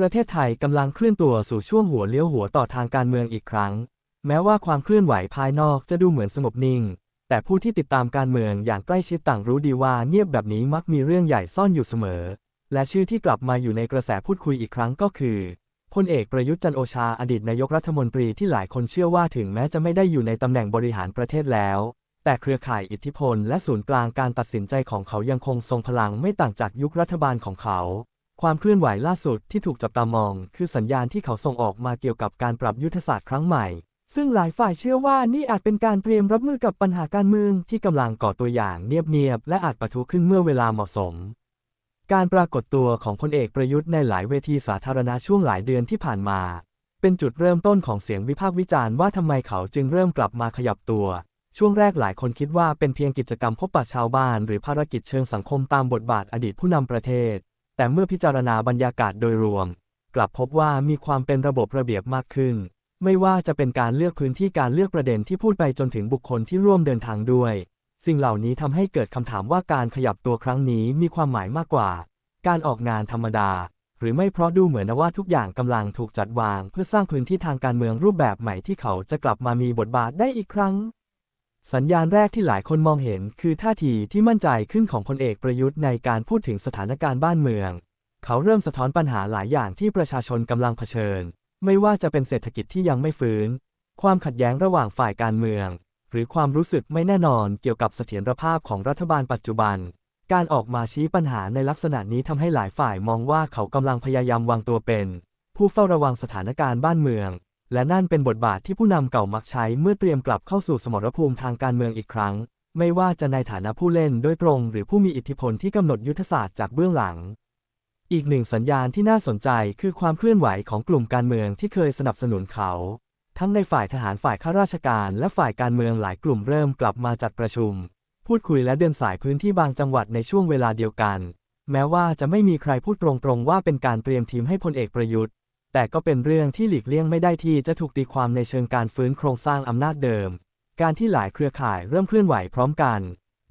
ประเทศไทยกำลังเคลื่อนตัวสู่ช่วงหัวเลี้ยวหัวต่อทางการเมืองอีกครั้ง แม้ว่าความเคลื่อนไหวภายนอกจะดูเหมือนสงบนิ่ง แต่ผู้ที่ติดตามการเมืองอย่างใกล้ชิดต่างรู้ดีว่าเงียบแบบนี้มักมีเรื่องใหญ่ซ่อนอยู่เสมอ และชื่อที่กลับมาอยู่ในกระแสพูดคุยอีกครั้งก็คือพลเอกประยุทธ์จันโอชาอดีตนายกรัฐมนตรีที่หลายคนเชื่อว่าถึงแม้จะไม่ได้อยู่ในตำแหน่งบริหารประเทศแล้ว แต่เครือข่ายอิทธิพลและศูนย์กลางการตัดสินใจของเขายังคงทรงพลังไม่ต่างจากยุครัฐบาลของเขา ความเคลื่อนไหวล่าสุดที่ถูกจับตามอง คือสัญญาณที่เขาส่งออกมาเกี่ยวกับการปรับยุทธศาสตร์ครั้งใหม่ ซึ่งหลายฝ่ายเชื่อว่านี่อาจเป็นการเตรียมรับมือกับปัญหาการเมืองที่กำลังก่อตัวอย่างเงียบๆและอาจปะทุขึ้นเมื่อเวลาเหมาะสม การปรากฏตัวของพลเอกประยุทธ์ในหลายเวทีสาธารณะช่วงหลายเดือนที่ผ่านมา เป็นจุดเริ่มต้นของเสียงวิพากษ์วิจารณ์ว่าทำไมเขาจึงเริ่มกลับมาขยับตัวช่วงแรกหลายคนคิดว่าเป็นเพียงกิจกรรมพบปะชาวบ้าน หรือภารกิจเชิงสังคมตามบทบาทอดีตผู้นำประเทศ แต่เมื่อพิจารณาบรรยากาศโดยรวม กลับพบว่ามีความเป็นระบบระเบียบมากขึ้น ไม่ว่าจะเป็นการเลือกพื้นที่การเลือกประเด็นที่พูดไปจนถึงบุคคลที่ร่วมเดินทางด้วย สิ่งเหล่านี้ทำให้เกิดคำถามว่าการขยับตัวครั้งนี้มีความหมายมากกว่า การออกงานธรรมดา หรือไม่เพราะดูเหมือนว่าทุกอย่างกำลังถูกจัดวาง เพื่อสร้างพื้นที่ทางการเมืองรูปแบบใหม่ที่เขาจะกลับมามีบทบาทได้อีกครั้ง สัญญาณแรกที่หลายคนมองเห็น คือท่าทีที่มั่นใจขึ้นของพลเอกประยุทธ์ในการพูดถึงสถานการณ์บ้านเมือง เขาเริ่มสะท้อนปัญหาหลายอย่างที่ประชาชนกำลังเผชิญ ไม่ว่าจะเป็นเศรษฐกิจที่ยังไม่ฟื้น ความขัดแย้งระหว่างฝ่ายการเมือง หรือความรู้สึกไม่แน่นอนเกี่ยวกับเสถียรภาพของรัฐบาลปัจจุบัน การออกมาชี้ปัญหาในลักษณะนี้ทำให้หลายฝ่ายมองว่าเขากำลังพยายามวางตัวเป็น ผู้เฝ้าระวังสถานการณ์บ้านเมือง และนั่นเป็นบทบาทที่ผู้นำเก่ามักใช้เมื่อเตรียมกลับเข้าสู่สมรภูมิทางการเมืองอีกครั้ง ไม่ว่าจะในฐานะผู้เล่นโดยตรง หรือผู้มีอิทธิพลที่กำหนดยุทธศาสตร์จากเบื้องหลัง อีกหนึ่งสัญญาณที่น่าสนใจคือความเคลื่อนไหวของกลุ่มการเมืองที่เคยสนับสนุนเขา ทั้งในฝ่ายทหารฝ่ายข้าราชการ และฝ่ายการเมืองหลายกลุ่มเริ่มกลับมาจัดประชุม พูดคุยและเดินสายพื้นที่บางจังหวัดในช่วงเวลาเดียวกัน แม้ว่าจะไม่มีใครพูดตรงๆว่าเป็นการเตรียมทีมให้พลเอกประยุทธ์ แต่ก็เป็นเรื่องที่หลีกเลี่ยงไม่ได้ที่จะถูกตีความในเชิงการฟื้นโครงสร้างอำนาจเดิม การที่หลายเครือข่ายเริ่มเคลื่อนไหวพร้อมกัน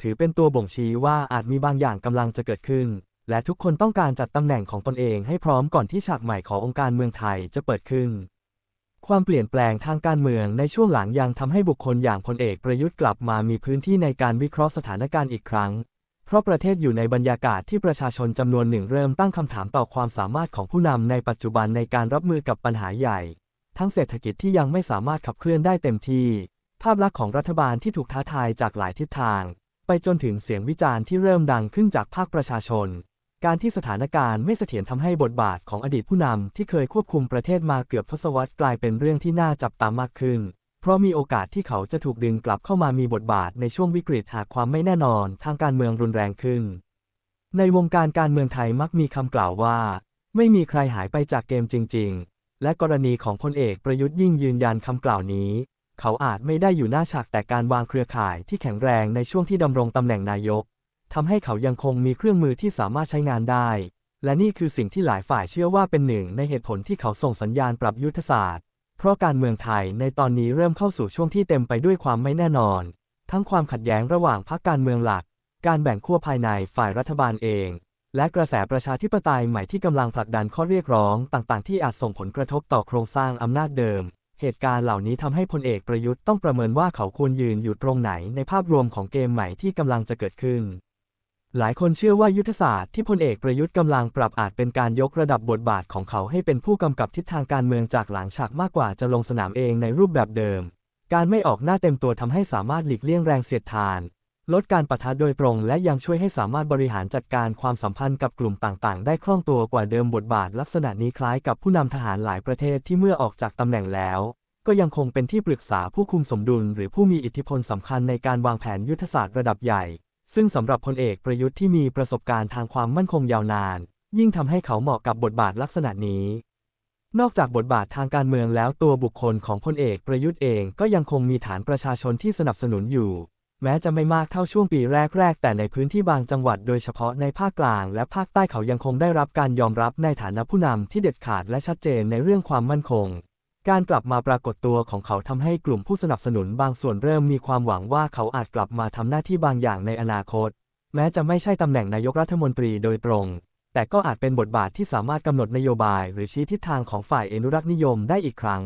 ถือเป็นตัวบ่งชี้ว่าอาจมีบางอย่างกำลังจะเกิดขึ้น และทุกคนต้องการจัดตำแหน่งของตนเองให้พร้อมก่อนที่ฉากใหม่ขององค์การเมืองไทยจะเปิดขึ้น ความเปลี่ยนแปลงทางการเมืองในช่วงหลังยังทำให้บุคคลอย่างพลเอกประยุทธ์กลับมามีพื้นที่ในการวิเคราะห์สถานการณ์อีกครั้ง เพราะประเทศอยู่ในบรรยากาศที่ประชาชนจำนวนหนึ่งเริ่มตั้งคำถามต่อความสามารถของผู้นำในปัจจุบันในการรับมือกับปัญหาใหญ่ ทั้งเศรษฐกิจที่ยังไม่สามารถขับเคลื่อนได้เต็มที่ ภาพลักษณ์ของรัฐบาลที่ถูกท้าทายจากหลายทิศทาง ไปจนถึงเสียงวิจารณ์ที่เริ่มดังขึ้นจากภาคประชาชน การที่สถานการณ์ไม่เสถียรทำให้บทบาทของอดีตผู้นำที่เคยควบคุมประเทศมาเกือบทศวรรษกลายเป็นเรื่องที่น่าจับตามากขึ้น เพราะมีโอกาสที่เขาจะถูกดึงกลับเข้ามามีบทบาทในช่วงวิกฤตหากความไม่แน่นอนทางการเมืองรุนแรงขึ้น ในวงการการเมืองไทยมักมีคำกล่าวว่า ไม่มีใครหายไปจากเกมจริง ๆ และกรณีของพลเอกประยุทธ์ยิ่งยืนยันคำกล่าวนี้ เขาอาจไม่ได้อยู่หน้าฉากแต่การวางเครือข่ายที่แข็งแรงในช่วงที่ดำรงตำแหน่งนายกทำให้เขายังคงมีเครื่องมือที่สามารถใช้งานได้ และนี่คือสิ่งที่หลายฝ่ายเชื่อว่าเป็นหนึ่งในเหตุผลที่เขาส่งสัญญาณปรับยุทธศาสตร์ เพราะการเมืองไทยในตอนนี้เริ่มเข้าสู่ช่วงที่เต็มไปด้วยความไม่แน่นอน ทั้งความขัดแย้งระหว่างพรรคการเมืองหลัก การแบ่งขั้วภายในฝ่ายรัฐบาลเอง และกระแสประชาธิปไตยใหม่ที่กำลังผลักดันข้อเรียกร้องต่างๆ ที่อาจส่งผลกระทบต่อโครงสร้างอำนาจเดิม เหตุการณ์เหล่านี้ทำให้พลเอกประยุทธ์ต้องประเมินว่าเขาควรยืนอยู่ตรงไหนในภาพรวมของเกมใหม่ที่กำลังจะเกิดขึ้น หลายคนเชื่อว่ายุทธศาสตร์ที่พลเอกประยุทธ์กำลังปรับอาจเป็นการยกระดับบทบาทของเขาให้เป็นผู้กำกับทิศทางการเมืองจากหลังฉากมากกว่าจะลงสนามเองในรูปแบบเดิม การไม่ออกหน้าเต็มตัวทำให้สามารถหลีกเลี่ยงแรงเสียดทาน ลดการปะทะโดยตรง และยังช่วยให้สามารถบริหารจัดการความสัมพันธ์กับกลุ่มต่างๆ ได้คล่องตัวกว่าเดิมบทบาทลักษณะนี้คล้ายกับผู้นำทหารหลายประเทศที่เมื่อออกจากตำแหน่งแล้วก็ยังคงเป็นที่ปรึกษาผู้คุมสมดุล หรือผู้มีอิทธิพลสำคัญในการวางแผนยุทธศาสตร์ระดับใหญ่ ซึ่งสำหรับพลเอกประยุทธ์ที่มีประสบการณ์ทางความมั่นคงยาวนาน ยิ่งทำให้เขาเหมาะกับบทบาทลักษณะนี้ นอกจากบทบาททางการเมืองแล้วตัวบุคคลของพลเอกประยุทธ์เองก็ยังคงมีฐานประชาชนที่สนับสนุนอยู่ แม้จะไม่มากเท่าช่วงปีแรก ๆ แต่ในพื้นที่บางจังหวัดโดยเฉพาะในภาคกลางและภาคใต้เขายังคงได้รับการยอมรับในฐานะผู้นำที่เด็ดขาดและชัดเจนในเรื่องความมั่นคง การกลับมาปรากฏตัวของเขาทำให้กลุ่มผู้สนับสนุนบางส่วนเริ่มมีความหวังว่าเขาอาจกลับมาทำหน้าที่บางอย่างในอนาคต แม้จะไม่ใช่ตำแหน่งนายกรัฐมนตรีโดยตรง แต่ก็อาจเป็นบทบาทที่สามารถกำหนดนโยบาย หรือชี้ทิศทางของฝ่ายอนุรักษ์นิยมได้อีกครั้ง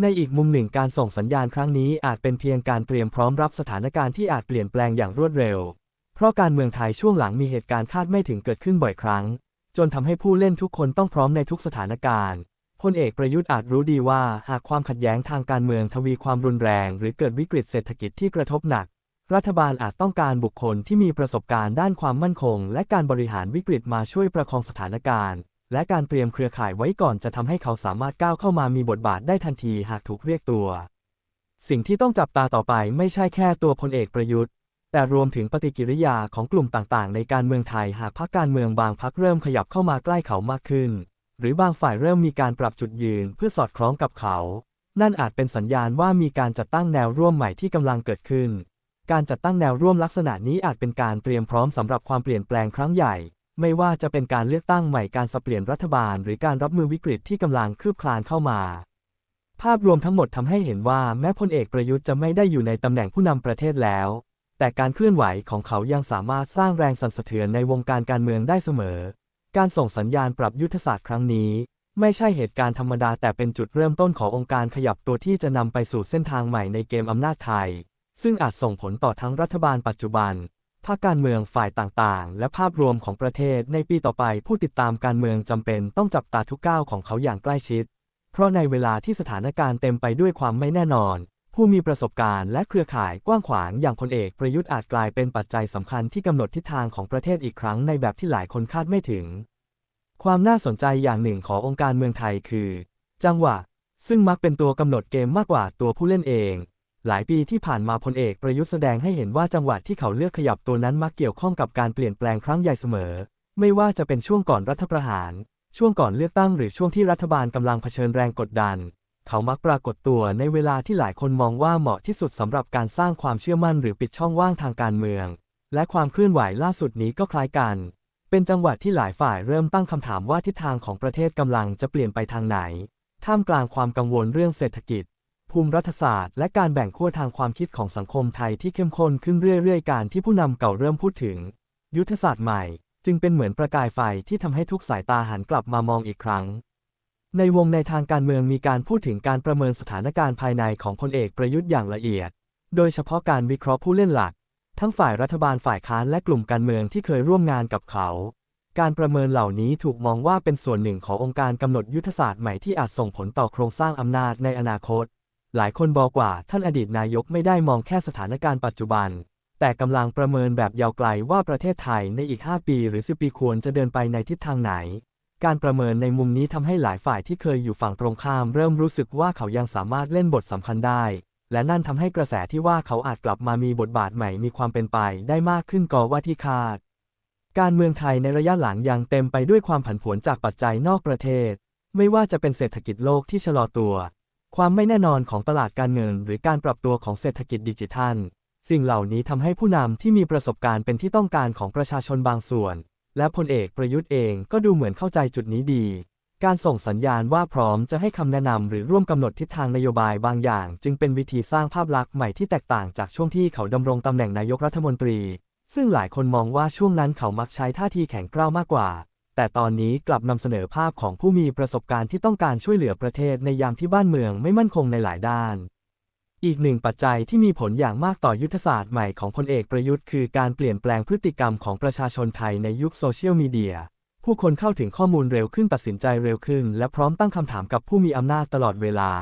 ในอีกมุมหนึ่งการส่งสัญญาณครั้งนี้อาจเป็นเพียงการเตรียมพร้อมรับสถานการณ์ที่อาจเปลี่ยนแปลงอย่างรวดเร็ว เพราะการเมืองไทยช่วงหลังมีเหตุการณ์คาดไม่ถึงเกิดขึ้นบ่อยครั้ง จนทำให้ผู้เล่นทุกคนต้องพร้อมในทุกสถานการณ์ พลเอกประยุทธ์อาจรู้ดีว่าหากความขัดแย้งทางการเมืองทวีความรุนแรง หรือเกิดวิกฤตเศรษฐกิจที่กระทบหนัก รัฐบาลอาจต้องการบุคคลที่มีประสบการณ์ด้านความมั่นคง และการบริหารวิกฤตมาช่วยประคองสถานการณ์ และการเตรียมเครือข่ายไว้ก่อนจะทำให้เขาสามารถก้าวเข้ามามีบทบาทได้ทันทีหากถูกเรียกตัว สิ่งที่ต้องจับตาต่อไปไม่ใช่แค่ตัวพลเอกประยุทธ์ แต่รวมถึงปฏิกิริยาของกลุ่มต่างๆ ในการเมืองไทยหากพรรคการเมืองบางพรรคเริ่มขยับเข้ามาใกล้เขามากขึ้น หรือบางฝ่ายเริ่มมีการปรับจุดยืนเพื่อสอดคล้องกับเขา นั่นอาจเป็นสัญญาณว่ามีการจัดตั้งแนวร่วมใหม่ที่กำลังเกิดขึ้น การจัดตั้งแนวร่วมลักษณะนี้อาจเป็นการเตรียมพร้อมสำหรับความเปลี่ยนแปลงครั้งใหญ่ ไม่ว่าจะเป็นการเลือกตั้งใหม่การสับเปลี่ยนรัฐบาล หรือการรับมือวิกฤตที่กำลังคืบคลานเข้ามา ภาพรวมทั้งหมดทำให้เห็นว่าแม้พลเอกประยุทธ์จะไม่ได้อยู่ในตำแหน่งผู้นำประเทศแล้ว แต่การเคลื่อนไหวของเขายังสามารถสร้างแรงสั่นสะเทือนในวงการการเมืองได้เสมอ การส่งสัญญาณปรับยุทธศาสตร์ครั้งนี้ ไม่ใช่เหตุการณ์ธรรมดาแต่เป็นจุดเริ่มต้นขององค์การขยับตัวที่จะนำไปสู่เส้นทางใหม่ในเกมอำนาจไทย ซึ่งอาจส่งผลต่อทั้งรัฐบาลปัจจุบันภาคการเมืองฝ่ายต่างๆ และภาพรวมของประเทศในปีต่อไปผู้ติดตามการเมืองจำเป็นต้องจับตาทุกก้าวของเขาอย่างใกล้ชิด เพราะในเวลาที่สถานการณ์เต็มไปด้วยความไม่แน่นอน ผู้มีประสบการณ์และเครือข่ายกว้างขวางอย่างพลเอกประยุทธ์อาจกลายเป็นปัจจัยสำคัญที่กำหนดทิศทางของประเทศอีกครั้งในแบบที่หลายคนคาดไม่ถึง ความน่าสนใจอย่างหนึ่งขององค์การเมืองไทยคือ จังหวะ ซึ่งมักเป็นตัวกำหนดเกมมากกว่าตัวผู้เล่นเอง หลายปีที่ผ่านมาพลเอกประยุทธ์แสดงให้เห็นว่าจังหวะที่เขาเลือกขยับตัวนั้นมักเกี่ยวข้องกับการเปลี่ยนแปลงครั้งใหญ่เสมอ ไม่ว่าจะเป็นช่วงก่อนรัฐประหาร ช่วงก่อนเลือกตั้งหรือช่วงที่รัฐบาลกำลังเผชิญแรงกดดัน เขามักปรากฏตัวในเวลาที่หลายคนมองว่าเหมาะที่สุดสำหรับการสร้างความเชื่อมั่นหรือปิดช่องว่างทางการเมือง และความเคลื่อนไหวล่าสุดนี้ก็คล้ายกัน เป็นจังหวะที่หลายฝ่ายเริ่มตั้งคำถามว่าทิศทางของประเทศกำลังจะเปลี่ยนไปทางไหน ท่ามกลางความกังวลเรื่องเศรษฐกิจ ภูมิรัฐศาสตร์ และการแบ่งขั้วทางความคิดของสังคมไทยที่เข้มข้นขึ้นเรื่อยๆ การที่ผู้นำเก่าเริ่มพูดถึง ยุทธศาสตร์ใหม่ จึงเป็นเหมือนประกายไฟที่ทำให้ทุกสายตาหันกลับมามองอีกครั้ง ในวงในทางการเมืองมีการพูดถึงการประเมินสถานการณ์ภายในของพลเอกประยุทธ์อย่างละเอียด โดยเฉพาะการวิเคราะห์ผู้เล่นหลัก ทั้งฝ่ายรัฐบาลฝ่ายค้านและกลุ่มการเมืองที่เคยร่วมงานกับเขา การประเมินเหล่านี้ถูกมองว่าเป็นส่วนหนึ่งขององค์การกำหนดยุทธศาสตร์ใหม่ที่อาจส่งผลต่อโครงสร้างอำนาจในอนาคต หลายคนบอกว่าท่านอดีตนายกไม่ได้มองแค่สถานการณ์ปัจจุบัน แต่กำลังประเมินแบบยาวไกลว่าประเทศไทยในอีก 5 ปี หรือ 10 ปีควรจะเดินไปในทิศทางไหน การประเมินในมุมนี้ทำให้หลายฝ่ายที่เคยอยู่ฝั่งตรงข้ามเริ่มรู้สึกว่าเขายังสามารถเล่นบทสำคัญได้ และนั่นทำให้กระแสที่ว่าเขาอาจกลับมามีบทบาทใหม่มีความเป็นไปได้มากขึ้นกว่าที่คาด การเมืองไทยในระยะหลังยังเต็มไปด้วยความผันผวนจากปัจจัยนอกประเทศ ไม่ว่าจะเป็นเศรษฐกิจโลกที่ชะลอตัว ความไม่แน่นอนของตลาดการเงิน หรือการปรับตัวของเศรษฐกิจดิจิทัล สิ่งเหล่านี้ทำให้ผู้นำที่มีประสบการณ์เป็นที่ต้องการของประชาชนบางส่วน และพลเอกประยุทธ์เองก็ดูเหมือนเข้าใจจุดนี้ดี การส่งสัญญาณว่าพร้อมจะให้คำแนะนำหรือร่วมกำหนดทิศทางนโยบายบางอย่าง จึงเป็นวิธีสร้างภาพลักษณ์ใหม่ที่แตกต่างจากช่วงที่เขาดำรงตำแหน่งนายกรัฐมนตรี ซึ่งหลายคนมองว่าช่วงนั้นเขามักใช้ท่าทีแข็งกร้าวมากกว่า แต่ตอนนี้กลับนำเสนอภาพของผู้มีประสบการณ์ที่ต้องการช่วยเหลือประเทศในยามที่บ้านเมืองไม่มั่นคงในหลายด้าน อีกหนึ่งปัจจัยที่มีผลอย่างมากต่อยุทธศาสตร์ใหม่ของพลเอกประยุทธ์คือการเปลี่ยนแปลงพฤติกรรมของประชาชนไทยในยุคโซเชียลมีเดีย ผู้คนเข้าถึงข้อมูลเร็วขึ้นตัดสินใจเร็วขึ้น และพร้อมตั้งคำถามกับผู้มีอำนาจตลอดเวลา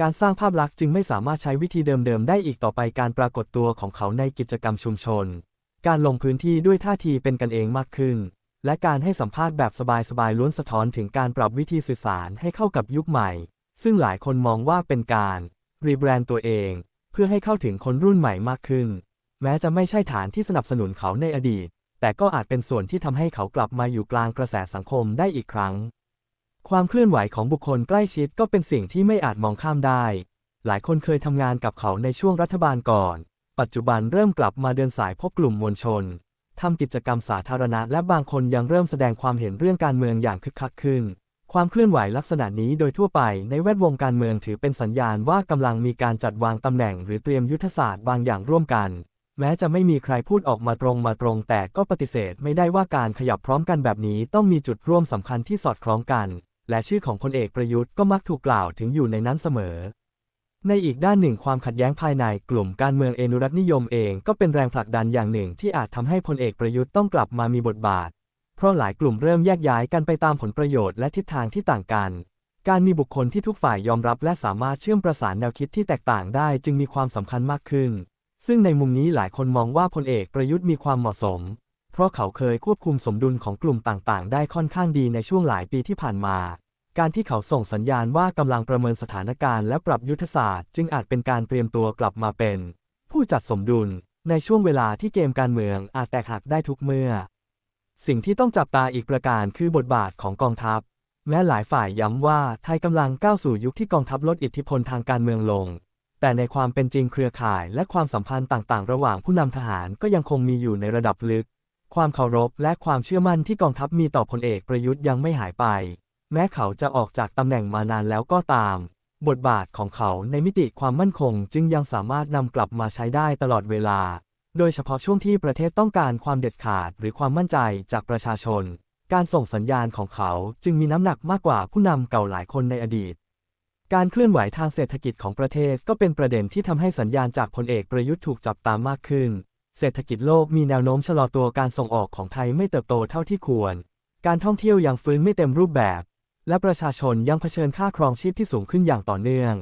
การสร้างภาพลักษณ์จึงไม่สามารถใช้วิธีเดิมๆได้อีกต่อไปการปรากฏตัวของเขาในกิจกรรมชุมชน การลงพื้นที่ด้วยท่าทีเป็นกันเองมากขึ้น และการให้สัมภาษณ์แบบสบายๆล้วนสะท้อนถึงการปรับวิธีสื่อสารให้เข้ากับยุคใหม่ ซึ่งหลายคนมองว่าเป็นการ รีแบรนด์ตัวเอง เพื่อให้เข้าถึงคนรุ่นใหม่มากขึ้น แม้จะไม่ใช่ฐานที่สนับสนุนเขาในอดีต แต่ก็อาจเป็นส่วนที่ทำให้เขากลับมาอยู่กลางกระแสสังคมได้อีกครั้ง ความเคลื่อนไหวของบุคคลใกล้ชิดก็เป็นสิ่งที่ไม่อาจมองข้ามได้ หลายคนเคยทำงานกับเขาในช่วงรัฐบาลก่อน ปัจจุบันเริ่มกลับมาเดินสายพบกลุ่มมวลชนทำกิจกรรมสาธารณะและบางคนยังเริ่มแสดงความเห็นเรื่องการเมืองอย่างคึกคักขึ้น ความเคลื่อนไหวลักษณะนี้โดยทั่วไปในแวดวงการเมืองถือเป็นสัญญาณว่ากำลังมีการจัดวางตำแหน่งหรือเตรียมยุทธศาสตร์บางอย่างร่วมกัน แม้จะไม่มีใครพูดออกมาตรงมาตรง แต่ก็ปฏิเสธไม่ได้ว่าการขยับพร้อมกันแบบนี้ต้องมีจุดร่วมสำคัญที่สอดคล้องกัน และชื่อของพลเอกประยุทธ์ก็มักถูกกล่าวถึงอยู่ในนั้นเสมอ ในอีกด้านหนึ่งความขัดแย้งภายในกลุ่มการเมืองเอนุรัตนิยมเองก็เป็นแรงผลักดันอย่างหนึ่งที่อาจทำให้พลเอกประยุทธ์ต้องกลับมามีบทบาท เพราะหลายกลุ่มเริ่มแยกย้ายกันไปตามผลประโยชน์และทิศทางที่ต่างกัน การมีบุคคลที่ทุกฝ่ายยอมรับและสามารถเชื่อมประสานแนวคิดที่แตกต่างได้จึงมีความสำคัญมากขึ้น ซึ่งในมุมนี้หลายคนมองว่าพลเอกประยุทธ์มีความเหมาะสม เพราะเขาเคยควบคุมสมดุลของกลุ่มต่างๆ ได้ค่อนข้างดีในช่วงหลายปีที่ผ่านมา การที่เขาส่งสัญญาณว่ากำลังประเมินสถานการณ์และปรับยุทธศาสตร์ จึงอาจเป็นการเตรียมตัวกลับมาเป็น ผู้จัดสมดุลในช่วงเวลาที่เกมการเมืองอาจแตกหักได้ทุกเมื่อ สิ่งที่ต้องจับตาอีกประการคือบทบาทของกองทัพ แม้หลายฝ่ายย้ำว่าไทยกำลังก้าวสู่ยุคที่กองทัพลดอิทธิพลทางการเมืองลง แต่ในความเป็นจริงเครือข่ายและความสัมพันธ์ต่างๆ ระหว่างผู้นำทหารก็ยังคงมีอยู่ในระดับลึก ความเคารพและความเชื่อมั่นที่กองทัพมีต่อพลเอกประยุทธ์ยังไม่หายไป แม้เขาจะออกจากตำแหน่งมานานแล้วก็ตาม บทบาทของเขาในมิติความมั่นคงจึงยังสามารถนำกลับมาใช้ได้ตลอดเวลา โดยเฉพาะช่วงที่ประเทศต้องการความเด็ดขาดหรือความมั่นใจจากประชาชน การส่งสัญญาณของเขาจึงมีน้ำหนักมากกว่าผู้นำเก่าหลายคนในอดีต การเคลื่อนไหวทางเศรษฐกิจของประเทศก็เป็นประเด็นที่ทำให้สัญญาณจากพลเอกประยุทธ์ถูกจับตามมากขึ้น เศรษฐกิจโลกมีแนวโน้มชะลอตัวการส่งออกของไทยไม่เติบโตเท่าที่ควร การท่องเที่ยวยังฟื้นไม่เต็มรูปแบบ และประชาชนยังเผชิญค่าครองชีพที่สูงขึ้นอย่างต่อเนื่อง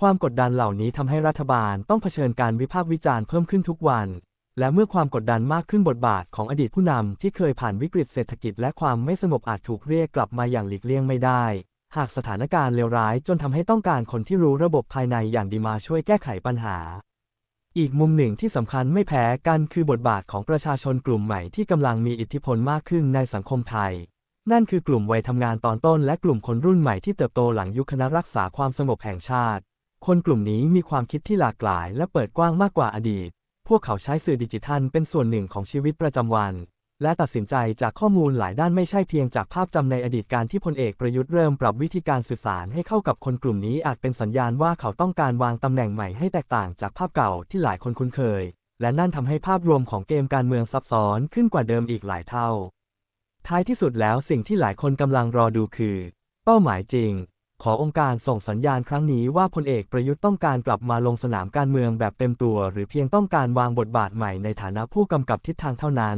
ความกดดันเหล่านี้ทำให้รัฐบาลต้องเผชิญการวิพากษ์วิจารณ์เพิ่มขึ้นทุกวัน และเมื่อความกดดันมากขึ้นบทบาทของอดีตผู้นำที่เคยผ่านวิกฤตเศรษฐกิจและความไม่สงบอาจถูกเรียกกลับมาอย่างหลีกเลี่ยงไม่ได้ หากสถานการณ์เลวร้ายจนทำให้ต้องการคนที่รู้ระบบภายในอย่างดีมาช่วยแก้ไขปัญหา อีกมุมหนึ่งที่สำคัญไม่แพ้กันคือบทบาทของประชาชนกลุ่มใหม่ที่กำลังมีอิทธิพลมากขึ้นในสังคมไทย นั่นคือกลุ่มวัยทำงานตอนต้นและกลุ่มคนรุ่นใหม่ที่เติบโตหลังยุคคณะรักษาความสงบแห่งชาติ คนกลุ่มนี้มีความคิดที่หลากหลายและเปิดกว้างมากกว่าอดีต พวกเขาใช้สื่อดิจิทัลเป็นส่วนหนึ่งของชีวิตประจำวัน และตัดสินใจจากข้อมูลหลายด้านไม่ใช่เพียงจากภาพจำในอดีตการที่พลเอกประยุทธ์เริ่มปรับวิธีการสื่อสารให้เข้ากับคนกลุ่มนี้อาจเป็นสัญญาณว่าเขาต้องการวางตำแหน่งใหม่ให้แตกต่างจากภาพเก่าที่หลายคนคุ้นเคย และนั่นทำให้ภาพรวมของเกมการเมืองซับซ้อนขึ้นกว่าเดิมอีกหลายเท่า ท้ายที่สุดแล้วสิ่งที่หลายคนกำลังรอดูคือ เป้าหมายจริง ขอองค์การส่งสัญญาณครั้งนี้ว่าพลเอกประยุทธ์ต้องการกลับมาลงสนามการเมืองแบบเต็มตัว หรือเพียงต้องการวางบทบาทใหม่ในฐานะผู้กำกับทิศทางเท่านั้น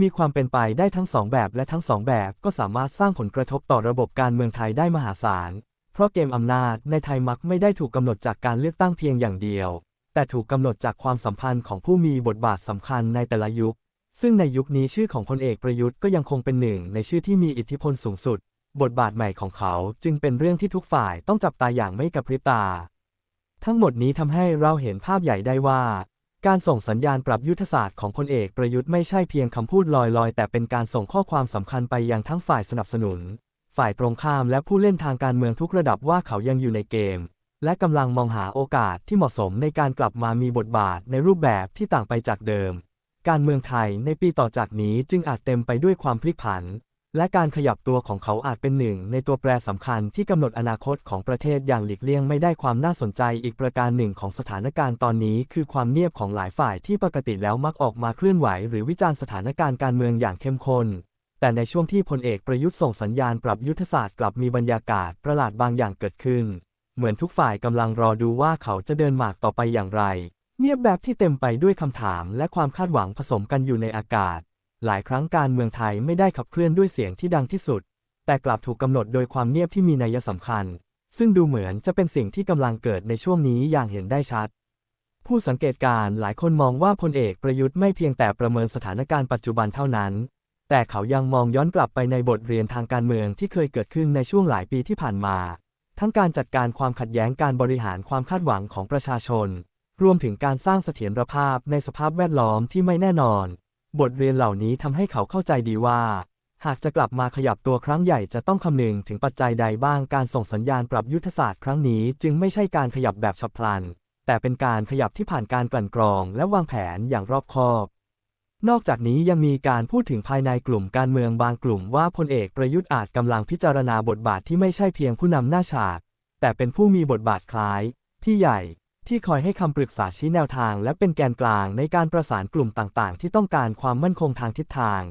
มีความเป็นไปได้ทั้งสองแบบและทั้งสองแบบก็สามารถสร้างผลกระทบต่อระบบการเมืองไทยได้มหาศาล เพราะเกมอำนาจในไทยมักไม่ได้ถูกกำหนดจากการเลือกตั้งเพียงอย่างเดียว แต่ถูกกำหนดจากความสัมพันธ์ของผู้มีบทบาทสำคัญในแต่ละยุค ซึ่งในยุคนี้ชื่อของพลเอกประยุทธ์ก็ยังคงเป็นหนึ่งในชื่อที่มีอิทธิพลสูงสุด บทบาทใหม่ของเขาจึงเป็นเรื่องที่ทุกฝ่ายต้องจับตาอย่างไม่กระพริบตา ทั้งหมดนี้ทำให้เราเห็นภาพใหญ่ได้ว่า การส่งสัญญาณปรับยุทธศาสตร์ของพลเอกประยุทธ์ไม่ใช่เพียงคำพูดลอยๆ แต่เป็นการส่งข้อความสำคัญไปยังทั้งฝ่ายสนับสนุน ฝ่ายตรงข้ามและผู้เล่นทางการเมืองทุกระดับว่าเขายังอยู่ในเกม และกำลังมองหาโอกาสที่เหมาะสมในการกลับมามีบทบาทในรูปแบบที่ต่างไปจากเดิม การเมืองไทยในปีต่อจากนี้จึงอาจเต็มไปด้วยความพลิกผัน และการขยับตัวของเขาอาจเป็นหนึ่งในตัวแปรสำคัญที่กำหนดอนาคตของประเทศอย่างหลีกเลี่ยงไม่ได้ความน่าสนใจอีกประการหนึ่งของสถานการณ์ตอนนี้คือความเงียบของหลายฝ่ายที่ปกติแล้วมักออกมาเคลื่อนไหวหรือวิจารณ์สถานการณ์การเมืองอย่างเข้มข้นแต่ในช่วงที่พลเอกประยุทธ์ส่งสัญญาณปรับยุทธศาสตร์กลับมีบรรยากาศประหลาดบางอย่างเกิดขึ้น เหมือนทุกฝ่ายกำลังรอดูว่าเขาจะเดินหมากต่อไปอย่างไร เงียบแบบที่เต็มไปด้วยคำถามและความคาดหวังผสมกันอยู่ในอากาศ หลายครั้งการเมืองไทยไม่ได้ขับเคลื่อนด้วยเสียงที่ดังที่สุด แต่กลับถูกกำหนดโดยความเงียบที่มีนัยสำคัญ ซึ่งดูเหมือนจะเป็นสิ่งที่กำลังเกิดในช่วงนี้อย่างเห็นได้ชัด ผู้สังเกตการณ์หลายคนมองว่าพลเอกประยุทธ์ไม่เพียงแต่ประเมินสถานการณ์ปัจจุบันเท่านั้น แต่เขายังมองย้อนกลับไปในบทเรียนทางการเมืองที่เคยเกิดขึ้นในช่วงหลายปีที่ผ่านมา ทั้งการจัดการความขัดแย้งการบริหารความคาดหวังของประชาชน รวมถึงการสร้างเสถียรภาพในสภาพแวดล้อมที่ไม่แน่นอน บทเรียนเหล่านี้ทำให้เขาเข้าใจดีว่า หากจะกลับมาขยับตัวครั้งใหญ่จะต้องคำนึงถึงปัจจัยใดบ้างการส่งสัญญาณปรับยุทธศาสตร์ครั้งนี้จึงไม่ใช่การขยับแบบฉับพลัน แต่เป็นการขยับที่ผ่านการกลั่นกรองและวางแผนอย่างรอบคอบนอกจากนี้ยังมีการพูดถึงภายในกลุ่มการเมืองบางกลุ่มว่าพลเอกประยุทธ์อาจกำลังพิจารณาบทบาทที่ไม่ใช่เพียงผู้นำหน้าฉาก แต่เป็นผู้มีบทบาทคล้าย พี่ใหญ่ ที่คอยให้คำปรึกษาชี้แนวทาง และเป็นแกนกลางในการประสานกลุ่มต่างๆ ที่ต้องการความมั่นคงทางทิศทาง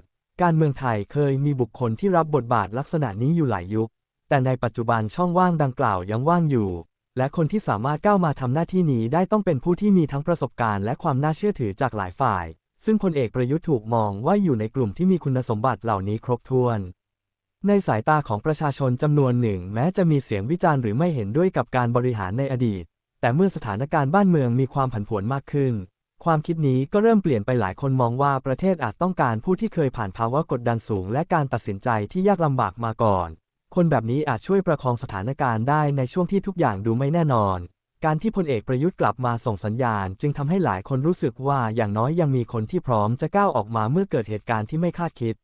การเมืองไทยเคยมีบุคคลที่รับบทบาทลักษณะนี้อยู่หลายยุค แต่ในปัจจุบันช่องว่างดังกล่าวยังว่างอยู่ และคนที่สามารถก้าวมาทำหน้าที่นี้ได้ต้องเป็นผู้ที่มีทั้งประสบการณ์และความน่าเชื่อถือจากหลายฝ่าย ซึ่งพลเอกประยุทธ์ถูกมองว่าอยู่ในกลุ่มที่มีคุณสมบัติเหล่านี้ครบถ้วนในสายตาของประชาชนจำนวนหนึ่ง แม้จะมีเสียงวิจารณ์หรือไม่เห็นด้วยกับการบริหารในอดีต แต่เมื่อสถานการณ์บ้านเมืองมีความผันผวนมากขึ้น ความคิดนี้ก็เริ่มเปลี่ยนไปหลายคนมองว่าประเทศอาจต้องการผู้ที่เคยผ่านภาวะกดดันสูง และการตัดสินใจที่ยากลำบากมาก่อน คนแบบนี้อาจช่วยประคองสถานการณ์ได้ในช่วงที่ทุกอย่างดูไม่แน่นอน การที่พลเอกประยุทธ์กลับมาส่งสัญญาณ จึงทำให้หลายคนรู้สึกว่าอย่างน้อยยังมีคนที่พร้อมจะก้าวออกมาเมื่อเกิดเหตุการณ์ที่ไม่คาดคิด